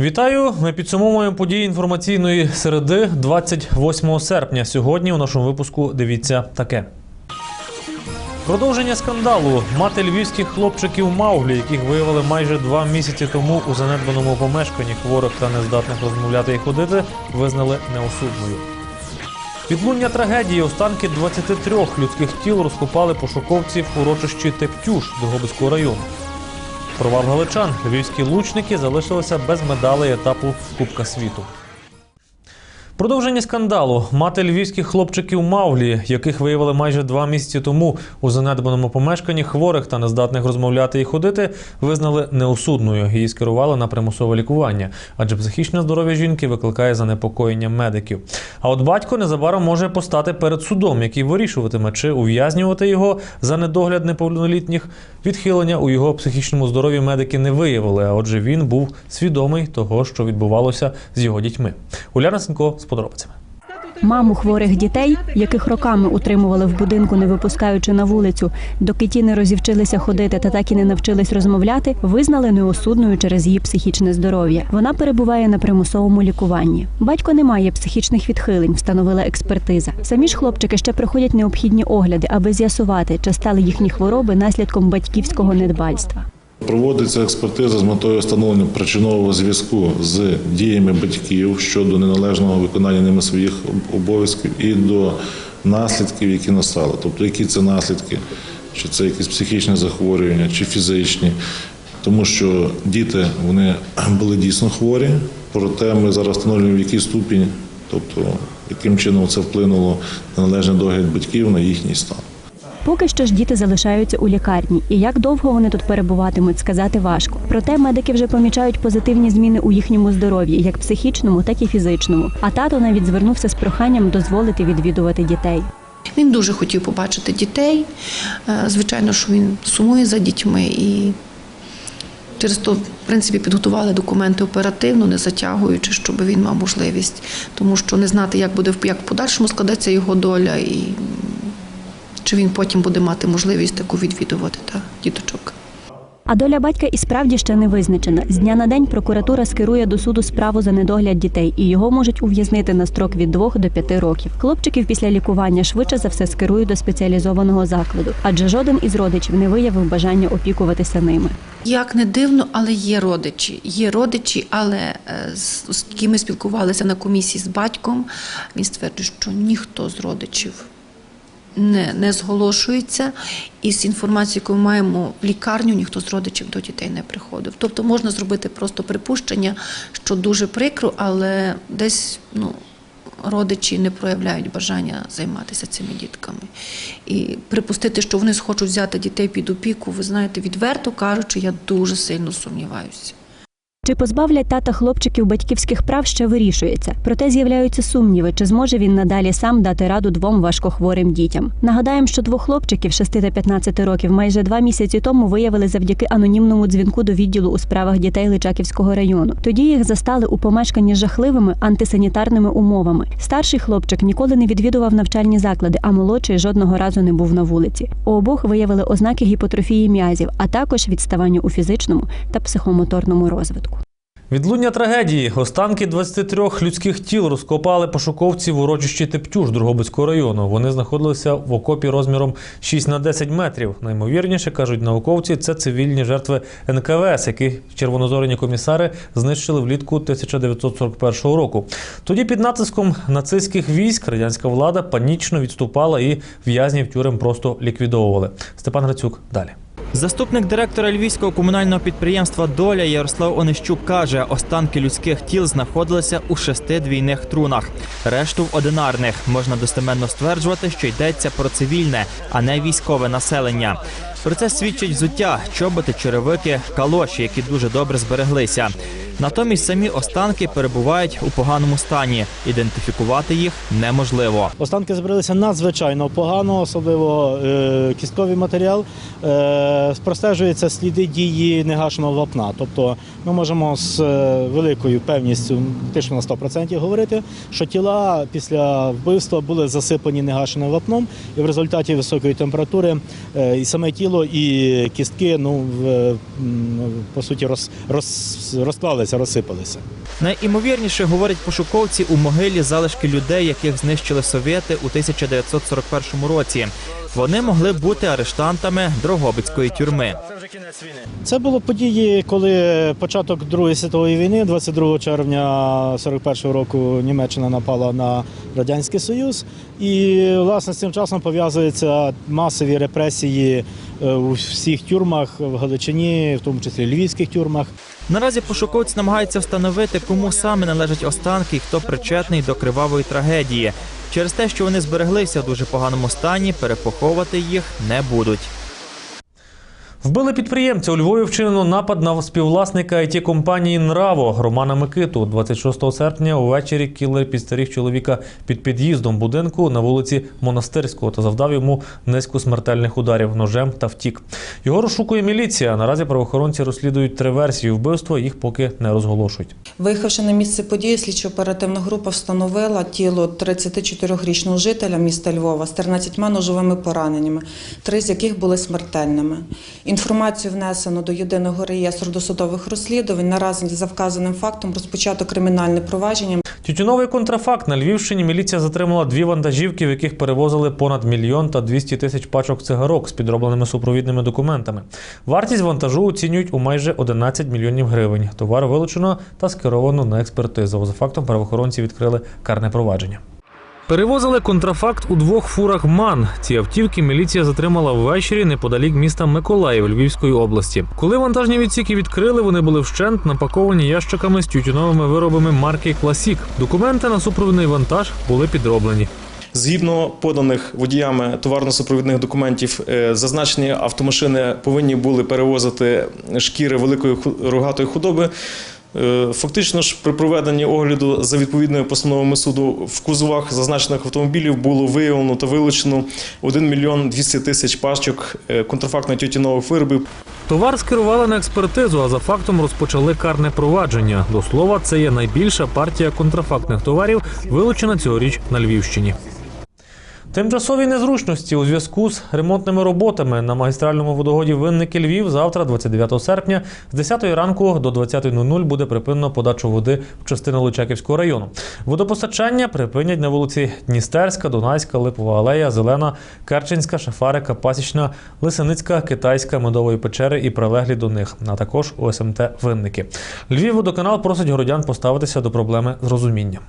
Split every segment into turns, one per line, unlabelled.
Вітаю! Ми підсумовуємо події інформаційної середи 28 серпня. Сьогодні у нашому випуску дивіться таке. Продовження скандалу. Мати львівських хлопчиків Мауглі, яких виявили майже два місяці тому у занедбаному помешканні хворих та нездатних розмовляти і ходити, визнали неосудною. Відлуння трагедії останки 23 людських тіл розкопали пошуковці в урочищі Тептюш Дрогобицького району. Провал галичан. Львівські лучники залишилися без медалей етапу Кубка світу. Продовження скандалу. Мати львівських хлопчиків Мауглі, яких виявили майже два місяці тому у занедбаному помешканні хворих та нездатних розмовляти і ходити, визнали неосудною. Її скерували на примусове лікування, адже психічне здоров'я жінки викликає занепокоєння медиків. А от батько незабаром може постати перед судом, який вирішуватиме, чи ув'язнювати його за недогляд неповнолітніх. Відхилення у його психічному здоров'ї медики не виявили. А отже, він був свідомий того, що відбувалося з його дітьми. Уляна Сенко подробицями.
Маму хворих дітей, яких роками утримували в будинку, не випускаючи на вулицю, доки ті не розівчилися ходити та так і не навчились розмовляти, визнали неосудною через її психічне здоров'я. Вона перебуває на примусовому лікуванні. Батько не має психічних відхилень, встановила експертиза. Самі ж хлопчики ще проходять необхідні огляди, аби з'ясувати, чи стали їхні хвороби наслідком батьківського недбальства.
Проводиться експертиза з метою встановлення причинового зв'язку з діями батьків щодо неналежного виконання ними своїх обов'язків і до наслідків, які настали. Тобто, які це наслідки, чи це якісь психічні захворювання, чи фізичні. Тому що діти вони були дійсно хворі, проте ми зараз встановлюємо, в який ступінь, тобто яким чином це вплинуло на належний догляд батьків на їхній стан.
Поки що ж діти залишаються у лікарні, і як довго вони тут перебуватимуть, сказати важко. Проте медики вже помічають позитивні зміни у їхньому здоров'ї, як психічному, так і фізичному. А тато навіть звернувся з проханням дозволити відвідувати дітей.
Він дуже хотів побачити дітей. Е, Звичайно, що він сумує за дітьми і через то, в принципі, підготували документи оперативно, не затягуючи, щоб він мав можливість, тому що не знати, як буде як в подальшому складеться його доля, і чи він потім буде мати можливість таку відвідувати та діточок.
А доля батька і справді ще не визначена. З дня на день прокуратура скерує до суду справу за недогляд дітей, і його можуть ув'язнити на строк від 2 до 5 років. Хлопчиків після лікування швидше за все скерують до спеціалізованого закладу, адже жоден із родичів не виявив бажання опікуватися ними.
Як не дивно, але є родичі. Є родичі, але е, з з якими спілкувалися на комісії з батьком, він стверджує, що ніхто з родичів не, не зголошується. І з інформацією, яку ми маємо в лікарню, ніхто з родичів до дітей не приходив. Тобто можна зробити просто припущення, що дуже прикро, але десь ну, родичі не проявляють бажання займатися цими дітками. І припустити, що вони схочуть взяти дітей під опіку, ви знаєте, відверто кажучи, я дуже сильно сумніваюся.
Чи позбавлять тата хлопчиків батьківських прав ще вирішується. Проте з'являються сумніви, чи зможе він надалі сам дати раду двом важкохворим дітям. Нагадаємо, що двох хлопчиків 6 та 15 років майже два місяці тому виявили завдяки анонімному дзвінку до відділу у справах дітей Личаківського району. Тоді їх застали у помешканні з жахливими антисанітарними умовами. Старший хлопчик ніколи не відвідував навчальні заклади, а молодший жодного разу не був на вулиці. У обох виявили ознаки гіпотрофії м'язів, а також відставання у фізичному та психомоторному розвитку.
Відлуння трагедії. Останки 23 людських тіл розкопали пошуковці в урочищі Тептюш Дрогобицького району. Вони знаходилися в окопі розміром 6 на 10 метрів. Наймовірніше, кажуть науковці, це цивільні жертви НКВС, які червонозорені комісари знищили влітку 1941 року. Тоді під натиском нацистських військ радянська влада панічно відступала і в'язнів тюрем просто ліквідовували. Степан Грицюк далі.
Заступник директора львівського комунального підприємства Доля Ярослав Онищук каже, останки людських тіл знаходилися у шести двійних трунах, решту в одинарних. Можна достеменно стверджувати, що йдеться про цивільне, а не військове населення. Про це свідчить взуття, чоботи, черевики, калоші, які дуже добре збереглися. Натомість самі останки перебувають у поганому стані. Ідентифікувати їх неможливо.
Останки збиралися надзвичайно погано, особливо е, кістковий матеріал. Е, простежуються сліди дії негашеного вапна. Тобто ми можемо з е, великою певністю, фактично на 100% говорити, що тіла після вбивства були засипані негашеним вапном, і в результаті високої температури е, і саме тіло тіло і кістки, ну в- по суті, роз, роз, розклалися, розсипалися.
Найімовірніше, говорять пошуковці, у могилі залишки людей, яких знищили совєти у 1941 році. Вони могли бути арештантами Дрогобицької тюрми.
Це було події, коли початок Другої світової війни, 22 червня 41 року, Німеччина напала на Радянський Союз, і власне з цим часом пов'язуються масові репресії е, у всіх тюрмах в Галичині, в тому числі львівських тюрмах.
Наразі пошуковці намагаються встановити, кому саме належать останки і хто причетний до кривавої трагедії. Через те, що вони збереглися в дуже поганому стані, перепоховувати їх не будуть.
Вбили підприємця у Львові вчинено напад на співвласника it компанії Нраво Романа Микиту. 26 серпня увечері кілер підстеріг чоловіка під під'їздом будинку на вулиці Монастирського та завдав йому низку смертельних ударів ножем та втік. Його розшукує міліція. Наразі правоохоронці розслідують три версії вбивства. Їх поки не розголошують.
Виїхавши на місце події, слідчо-оперативна група встановила тіло 34-річного жителя міста Львова з 13 ножовими пораненнями, три з яких були смертельними. Інформацію внесено до єдиного реєстру досудових розслідувань. Наразі за вказаним фактом розпочато кримінальне провадження.
Тютюновий контрафакт на Львівщині міліція затримала дві вантажівки, в яких перевозили понад мільйон та 200 тисяч пачок цигарок з підробленими супровідними документами. Вартість вантажу оцінюють у майже 11 мільйонів гривень. Товар вилучено та скеровано на експертизу. За фактом правоохоронці відкрили карне провадження. Перевозили контрафакт у двох фурах МАН. Ці автівки міліція затримала ввечері неподалік міста Миколаїв Львівської області. Коли вантажні відсіки відкрили, вони були вщент напаковані ящиками з тютюновими виробами марки Класік. Документи на супровідний вантаж були підроблені.
Згідно поданих водіями товарно-супровідних документів, е, зазначені автомашини повинні були перевозити шкіри великої рогатої худоби. Е, Фактично ж при проведенні огляду за відповідною постановами суду в кузовах зазначених автомобілів було виявлено та вилучено 1 мільйон 200 тисяч пачок е, контрафактно тютюнових виробів.
Товар скерували на експертизу, а за фактом розпочали карне провадження. До слова, це є найбільша партія контрафактних товарів, вилучена цьогоріч на Львівщині. Тимчасові незручності у зв'язку з ремонтними роботами на магістральному водогоді Винники Львів завтра, 29 серпня, з 10 ранку до 20.00 буде припинено подачу води в частину Личаківського району. Водопостачання припинять на вулиці Дністерська, Дунайська, Липова алея, Зелена, Керченська, Шафарика, Пасічна, Лисиницька, Китайська, Медової печери і прилеглі до них, а також ОСМТ Винники. Львів водоканал просить городян поставитися до проблеми з розумінням.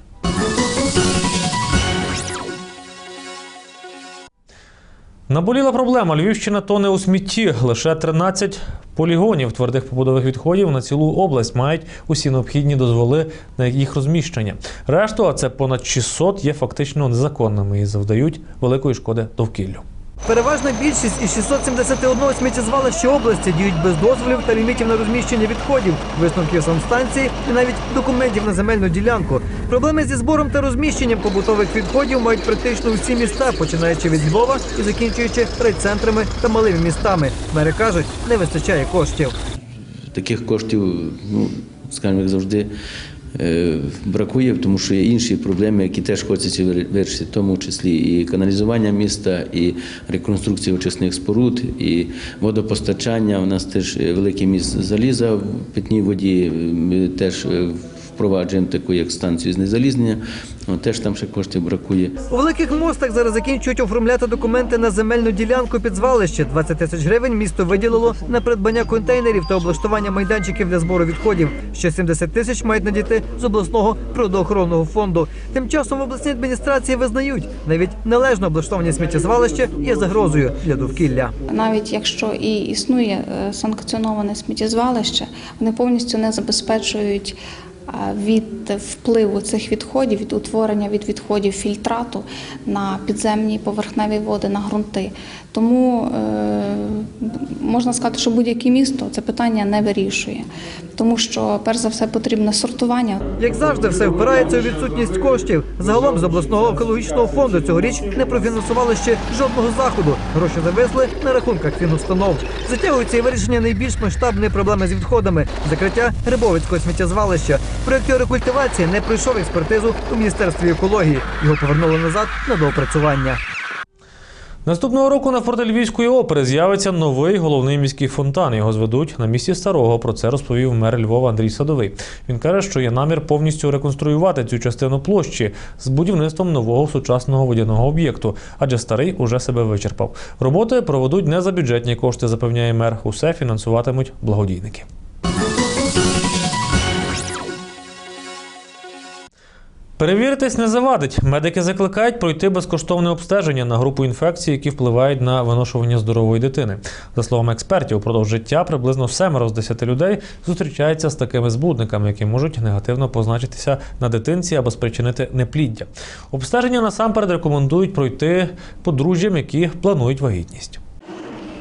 Наболіла проблема. Львівщина тоне у смітті. Лише 13 полігонів твердих побудових відходів на цілу область мають усі необхідні дозволи на їх розміщення. Решту, а це понад 600, є фактично незаконними і завдають великої шкоди довкіллю.
Переважна більшість із 671 сміттєзвалища області діють без дозволів та лімітів на розміщення відходів, висновків санстанції і навіть документів на земельну ділянку. Проблеми зі збором та розміщенням побутових відходів мають практично усі міста, починаючи від Львова і закінчуючи райцентрами та малими містами. Мери кажуть, не вистачає коштів.
таких коштів, ну скажімо, як завжди. Е, Бракує, тому що є інші проблеми, які теж хочеться вир- вирішити, в тому числі і каналізування міста, і реконструкція очисних споруд, і водопостачання. У нас теж е, великий міст заліза в питній воді. Ми теж е, впроваджуємо таку як станцію знезалізнення. Теж там ще коштів бракує.
У великих мостах зараз закінчують оформляти документи на земельну ділянку під звалище. 20 тисяч гривень місто виділило на придбання контейнерів та облаштування майданчиків для збору відходів. Ще 70 тисяч мають надійти з обласного природоохоронного фонду. Тим часом в обласній адміністрації визнають, навіть належно облаштовані сміттєзвалище є загрозою для довкілля.
навіть якщо і існує е, санкціоноване сміттєзвалище, вони повністю не забезпечують від впливу цих відходів, від утворення від відходів фільтрату на підземні поверхневі води, на ґрунти. Тому е, можна сказати, що будь-яке місто це питання не вирішує, тому що перш за все потрібне сортування.
Як завжди, все впирається у відсутність коштів. Загалом з обласного екологічного фонду цьогоріч не профінансували ще жодного заходу. Гроші зависли на рахунках фінустанов. Затягується і вирішення найбільш масштабної проблеми з відходами закриття Грибовицького сміттєзвалища. Проєкт його рекультивації не пройшов експертизу у міністерстві екології. Його повернули назад на доопрацювання.
Наступного року на форті Львівської опери з'явиться новий головний міський фонтан. Його зведуть на місці старого. Про це розповів мер Львова Андрій Садовий. Він каже, що є намір повністю реконструювати цю частину площі з будівництвом нового сучасного водяного об'єкту, адже старий уже себе вичерпав. Роботи проведуть не за бюджетні кошти, запевняє мер. Усе фінансуватимуть благодійники. Перевіритись не завадить. Медики закликають пройти безкоштовне обстеження на групу інфекцій, які впливають на виношування здорової дитини. За словами експертів, упродовж життя приблизно семеро з десяти людей зустрічаються з такими збудниками, які можуть негативно позначитися на дитинці або спричинити непліддя. Обстеження насамперед рекомендують пройти подружжям, які планують вагітність.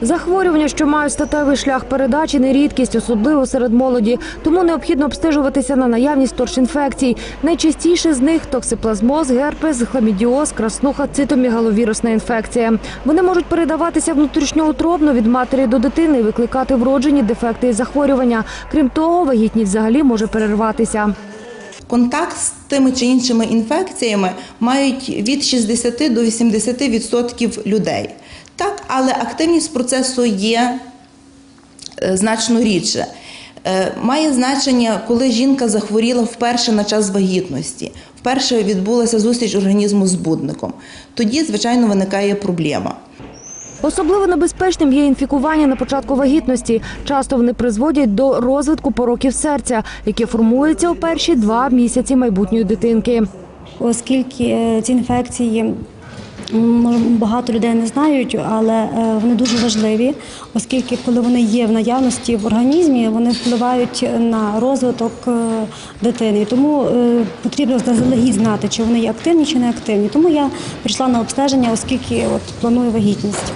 Захворювання, що мають статевий шлях передачі, не рідкість, особливо серед молоді. Тому необхідно обстежуватися на наявність торчінфекцій. Найчастіше з них токсиплазмоз, герпес, хламідіоз, краснуха, цитомігаловірусна інфекція. Вони можуть передаватися внутрішньоутробно від матері до дитини і викликати вроджені дефекти і захворювання. Крім того, вагітність взагалі може перерватися.
Контакт з тими чи іншими інфекціями мають від 60 до 80% людей. Так, але активність процесу є е, значно рідше. Е, Має значення, коли жінка захворіла вперше на час вагітності, вперше відбулася зустріч організму з будником. Тоді, звичайно, виникає проблема.
Особливо небезпечним є інфікування на початку вагітності. Часто вони призводять до розвитку пороків серця, які формуються у перші два місяці майбутньої дитинки.
оскільки е, ці інфекції багато людей не знають, але е, вони дуже важливі, оскільки коли вони є в наявності в організмі, вони впливають на розвиток е, дитини. Тому е, потрібно заздалегідь знати, чи вони є активні, чи не активні. Тому я прийшла на обстеження, оскільки от планую вагітність.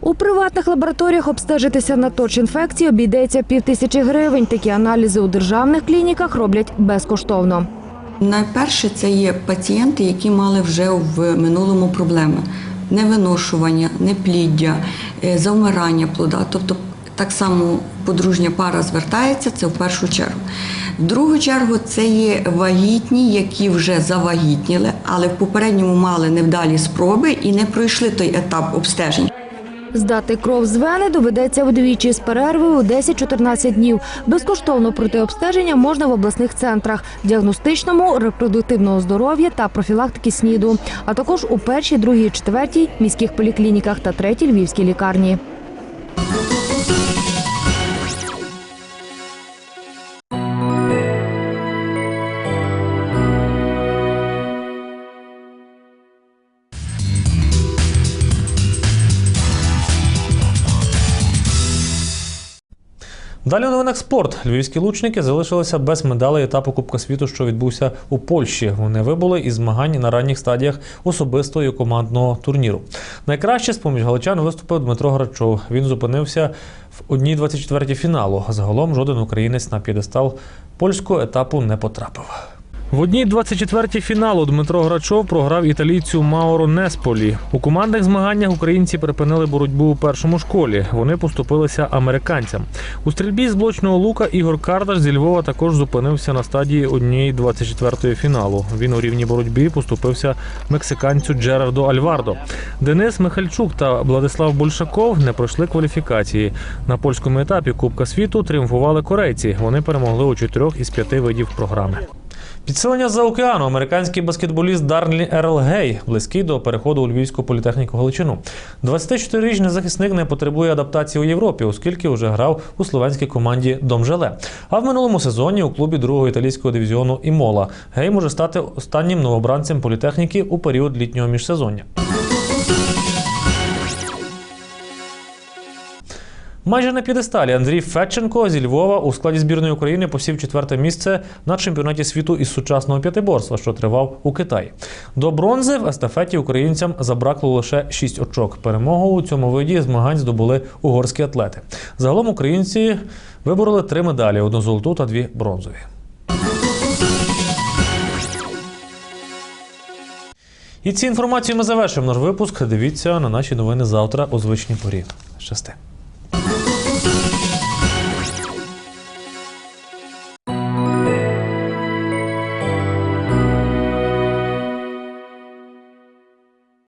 У приватних лабораторіях обстежитися на точ-інфекції обійдеться півтисячі гривень. Такі аналізи у державних клініках роблять безкоштовно.
Найперше це є пацієнти, які мали вже в минулому проблеми: невиношування, непліддя, е, завмирання плода. Тобто так само подружня пара звертається, це в першу чергу. В другу чергу це є вагітні, які вже завагітніли, але в попередньому мали невдалі спроби і не пройшли той етап обстежень.
Здати кров з вени доведеться вдвічі з перервою у 10-14 днів. Безкоштовно пройти обстеження можна в обласних центрах діагностичному, репродуктивного здоров'я та профілактики СНІДу, а також у першій, другій, четвертій міських поліклініках та третій львівській лікарні.
Далі у новинах спорт. Львівські лучники залишилися без медалей етапу Кубка світу, що відбувся у Польщі. Вони вибули із змагань на ранніх стадіях особистого і командного турніру. Найкраще з поміж галичан виступив Дмитро Грачов. Він зупинився в одній 24 фіналу. Загалом жоден українець на п'єдестал польського етапу не потрапив. В одній 24-й фіналу Дмитро Грачов програв італійцю Мауро Несполі. У командних змаганнях українці припинили боротьбу у першому школі. Вони поступилися американцям. У стрільбі з блочного лука Ігор Кардаш зі Львова також зупинився на стадії однієї 24-ї фіналу. Він у рівній боротьбі поступився мексиканцю Джерарду Альвардо. Денис Михальчук та Владислав Большаков не пройшли кваліфікації. На польському етапі Кубка світу тріумфували корейці. Вони перемогли у чотирьох із п'яти видів програми. Підсилення за океану американський баскетболіст Дарлі Ерл Гей близький до переходу у Львівську політехніку Галичину. 24-річний захисник не потребує адаптації у Європі, оскільки вже грав у словенській команді Домжеле. А в минулому сезоні у клубі другого італійського дивізіону Імола Гей може стати останнім новобранцем політехніки у період літнього міжсезоння. Майже на п'єдесталі Андрій Федченко зі Львова у складі збірної України посів четверте місце на чемпіонаті світу із сучасного п'ятиборства, що тривав у Китаї. До бронзи в естафеті українцям забракло лише 6 очок. Перемогу у цьому виді змагань здобули угорські атлети. Загалом українці вибороли три медалі: одну золоту та дві бронзові. І ці інформації ми завершимо наш випуск. Дивіться на наші новини завтра у звичній порі. Щасти.